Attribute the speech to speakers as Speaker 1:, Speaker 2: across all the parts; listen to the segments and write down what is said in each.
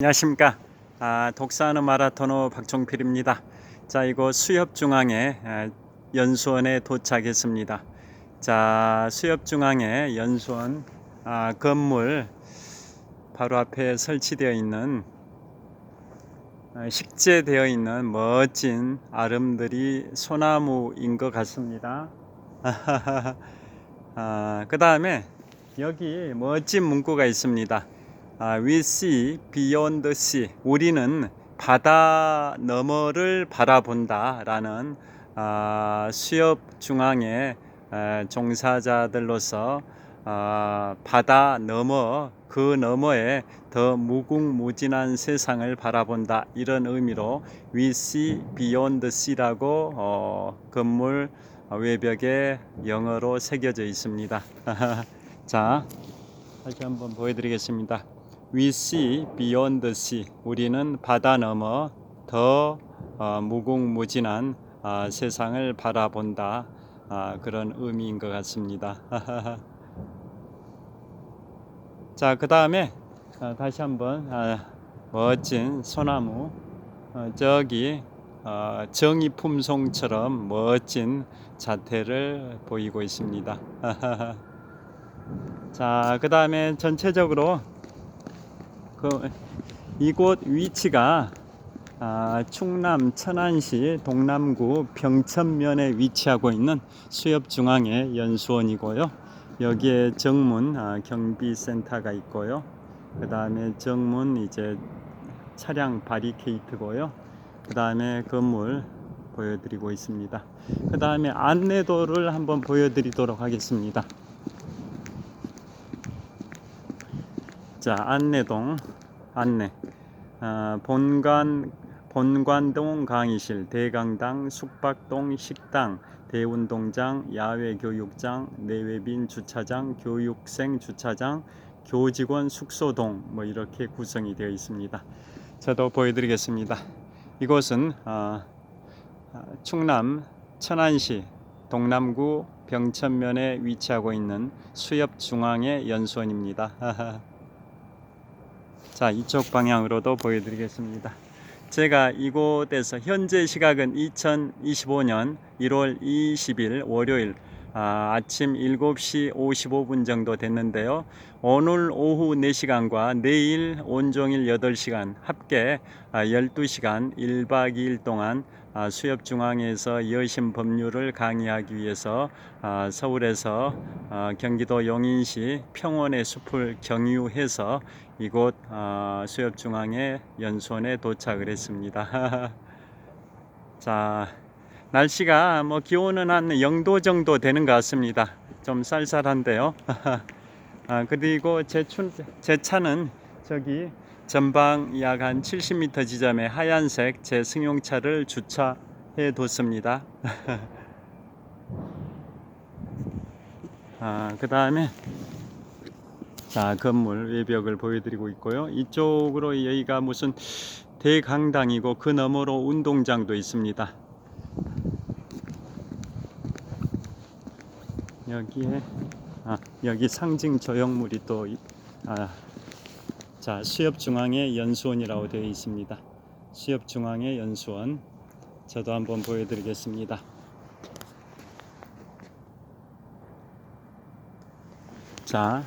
Speaker 1: 안녕하십니까. 아, 독사하는 마라토너 박종필입니다. 자, 이곳 수협중앙에 아, 연수원에 도착했습니다. 자, 수협중앙에 연수원 아, 건물 바로 앞에 설치되어 있는 아, 식재되어 있는 멋진 아름드리 소나무인 것 같습니다. 아, 그 다음에 여기 멋진 문구가 있습니다. 아, we see beyond the sea. 우리는 바다 너머를 바라본다라는 아, 수협 중앙의 에, 종사자들로서 아, 바다 너머 그 너머에 더 무궁무진한 세상을 바라본다 이런 의미로 we see beyond the sea라고 어, 건물 외벽에 영어로 새겨져 있습니다. 자, 다시 한번 보여드리겠습니다. We see beyond the sea. 우리는 바다 너머 더 어, 무궁무진한 아, 세상을 바라본다. 아, 그런 의미인 것 같습니다. 자, 그 다음에 아, 다시 한번 아, 멋진 소나무 어, 저기 어, 정의품송처럼 멋진 자태를 보이고 있습니다. 자, 그 다음에 전체적으로 그 이곳 위치가 아, 충남 천안시 동남구 병천면에 위치하고 있는 수협중앙의 연수원이고요. 여기에 정문 아, 경비센터가 있고요. 그 다음에 정문 이제 차량 바리케이트고요. 그 다음에 건물 보여드리고 있습니다. 그 다음에 안내도를 한번 보여드리도록 하겠습니다. 자 안내동 안내 아, 본관 본관동 강의실 대강당 숙박동 식당 대운동장 야외교육장 내외빈 주차장 교육생 주차장 교직원 숙소동 뭐 이렇게 구성이 되어 있습니다. 저도 보여드리겠습니다. 이곳은 아, 아, 충남 천안시 동남구 병천면에 위치하고 있는 수협 중앙의 연수원입니다. 자, 이쪽 방향으로도 보여드리겠습니다. 제가 이곳에서 현재 시각은 2025년 1월 20일 월요일 아, 아침 7시 55분 정도 됐는데요. 오늘 오후 4시간과 내일 온종일 8시간 합계 아, 12시간 1박 2일 동안 아, 수협중앙에서 여신 법률을 강의하기 위해서 아, 서울에서 아, 경기도 용인시 평원의 숲을 경유해서 이곳 아, 수협중앙의 연수원에 도착을 했습니다. 자, 날씨가 뭐 기온은 한 0도 정도 되는 것 같습니다. 좀 쌀쌀한데요. 아, 그리고 제, 춘, 제 차는 저기 전방 약 한 70m 지점에 하얀색 제 승용차를 주차해 뒀습니다. 아, 그 다음에 자 건물 외벽을 보여드리고 있고요. 이쪽으로 여기가 무슨 대강당이고 그 너머로 운동장도 있습니다. 여기에 아, 여기 상징 조형물이 또 이- 아, 자 수협 중앙의 연수원이라고 되어 있습니다. 수협 중앙의 연수원 저도 한번 보여드리겠습니다. 자,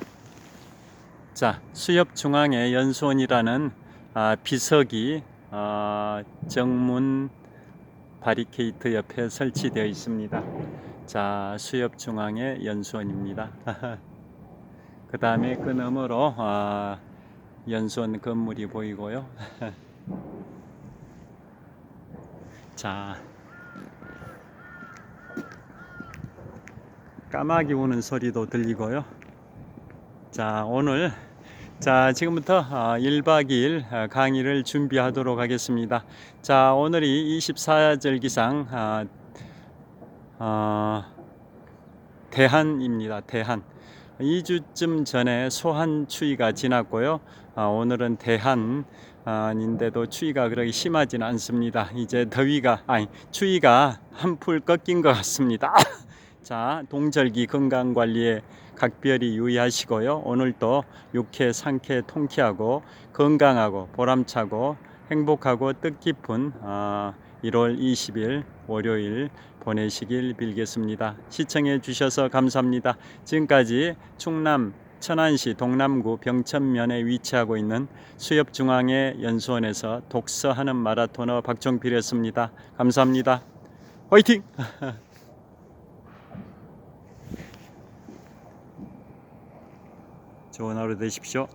Speaker 1: 자 수협 중앙의 연수원이라는 아, 비석이 아, 정문 바리케이트 옆에 설치되어 있습니다. 자, 수협 중앙의 연수원입니다. 그 다음에 그 너머로 아, 연수원 건물이 보이고요. 자, 까마귀 우는 소리도 들리고요. 자, 오늘 자, 지금부터 아, 1박 2일 아, 강의를 준비하도록 하겠습니다. 자, 오늘이 24절기상 아, 어, 대한입니다. 대한. 2주쯤 전에 소한 추위가 지났고요. 아, 오늘은 대한인데도 추위가 그렇게 심하지는 않습니다. 이제 더위가 아니 추위가 한풀 꺾인 것 같습니다. 자, 동절기 건강 관리에 각별히 유의하시고요. 오늘도 유쾌, 상쾌, 통쾌하고 건강하고 보람차고 행복하고 뜻깊은 아, 1월 20일 월요일 보내시길 빌겠습니다. 시청해 주셔서 감사합니다. 지금까지 충남 천안시 동남구 병천면에 위치하고 있는 수협중앙회 연수원에서 독서하는 마라토너 박종필이었습니다. 감사합니다. 화이팅! 좋은 하루 되십시오.